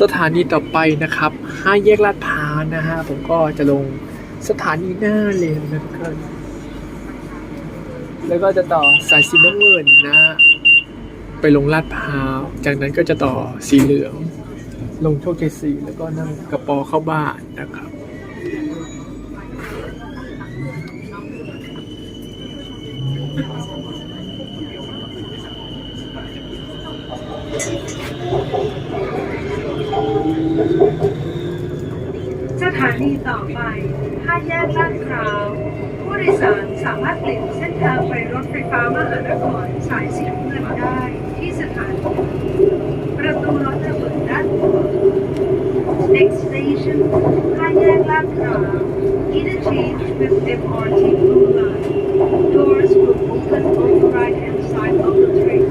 สถานีต่อไปนะครับห้าแยกลาดพร้าวนะฮะผมก็จะลงสถานีหน้าเลนนะครับแล้วก็จะต่อสายสีน้ำเงินนะ ไปลงลาดพร้าว จากนั้นก็จะต่อสีเหลือง ลงโชคชัยสีแล้วก็นั่งกระปอเข้าบ้านนะครับ สถานีต่อไปห้าแยกลาดพร้าว ผู้โดยสารสามารถเปลี่ยนเส้นทางไปรถไฟฟ้ามหานครสายสีน้ำเงินได้ที่สถานีประตูรถจะเปิดด้านขวา Next station ห้าแยกลาดพร้าว Interchange with MRT Blue Line Doors will open on the right hand side of the train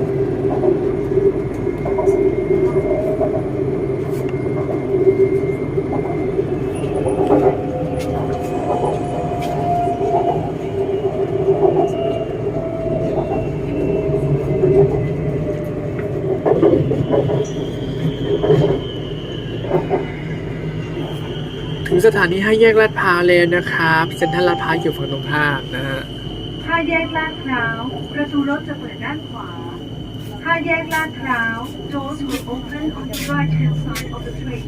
ถึงสถานีห้าแยกลาดพร้าวแล้วนะครับเซ็นทรัลลาดพร้าวอยู่ฝั่งตรงข้ามนะฮะห้าแยกลาดพร้าวประตูรถจะเปิดด้านขวาห้าแยกลาดพร้าว doors will open on the right hand side of the train